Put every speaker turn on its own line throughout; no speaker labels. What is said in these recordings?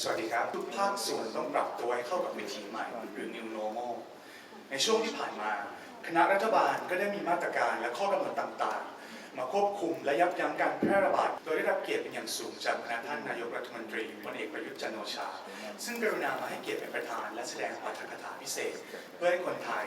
สวัสดีครับ ทุกภาคส่วนต้องปรับตัวให้เข้ากับวิถีใหม่หรือ new normal ในช่วงที่ผ่านมา คณะรัฐบาลก็ได้มีมาตรการและข้อกำหนดต่างๆ มาควบคุมและยับยั้งการแพร่ระบาด โดยได้รับเกียรติเป็นอย่างสูงจากคณะท่านนายกรัฐมนตรีพลเอกประยุทธ์จันโอชา ซึ่งกรุณามาให้เกียรติเป็นประธานและแสดงปาฐกถาพิเศษ เพื่อให้คนไทย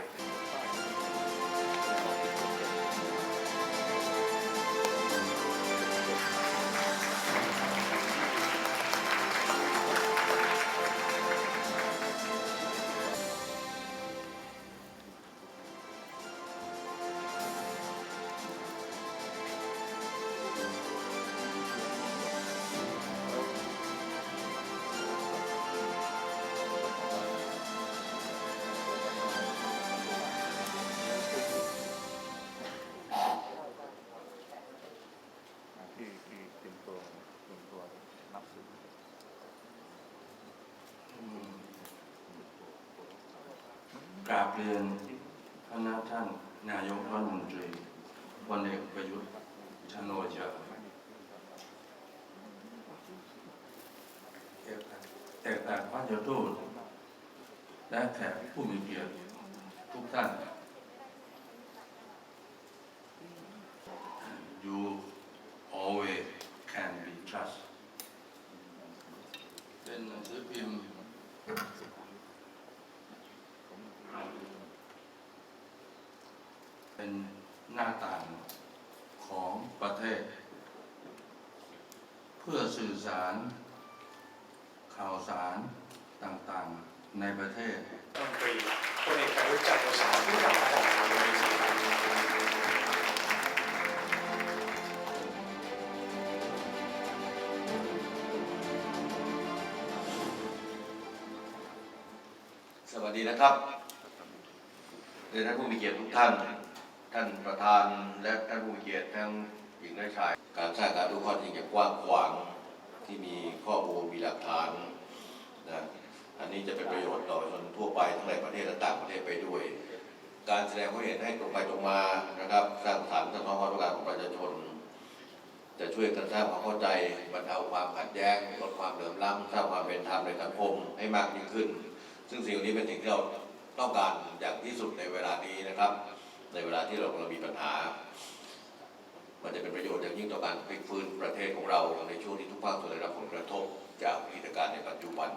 กราบเรียนคณะท่านนายกรัฐมนตรีพลเอกประยุทธ์จันโอชาแต่แต่พระเจ้าทูตและแขกผู้มีเกียรติทุกท่าน You always can be trusted เป็นหนังสือพิมพ์ เป็นหน้าต่างของประเทศ เพื่อสื่อสาร ข่าวสารต่างๆในประเทศ
รัฐมนตรีพลเอกประยุทธ์จันทร์โอชาผู้กำกับการบริษัท
สวัสดีนะครับเรียนท่านผู้มีเกียรติทุกท่าน ท่านประธานและท่านผู้เกียรติทั้งหญิงและชาย การสร้างการรู้ข้อจริงอย่างกว้างขวางที่มีข้อมูลมีหลักฐานนะอันนี้จะเป็นประโยชน์ต่อประชาชนทั่วไปทั้งในประเทศและต่างประเทศไปด้วย การแสดงความเห็นให้ตรงไปตรงมานะครับสร้างสรรค์สะท้อนความต้องการของประชาชน จะช่วยกันสร้างความเข้าใจบรรเทาความขัดแย้งลดความเหลื่อมล้ำสร้างความเป็นธรรมในสังคมให้มากยิ่งขึ้น ซึ่งสิ่งนี้เป็นสิ่งที่เราต้องการอย่างที่สุดในเวลานี้นะครับ ในเวลาที่เรากำลังมีปัญหา มันจะเป็นประโยชน์อย่างยิ่งต่อการพลิกฟื้นประเทศของเราในช่วงที่ทุกภาคส่วนได้รับผลกระทบจากวิกฤตการณ์ในปัจจุบัน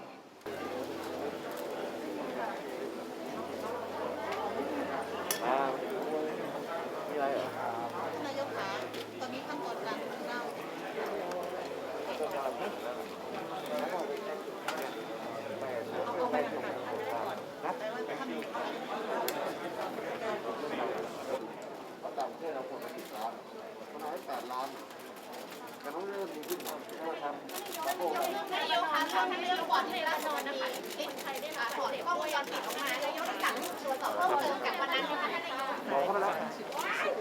เรื่องก่อนที่จะนอนนะคะคไทยด้รับถอดข้อมูลย้อนกลับออกมาแล้วย้อนับตัวต่อเพิ่เติกับวันนั้นนะคะท่านนายก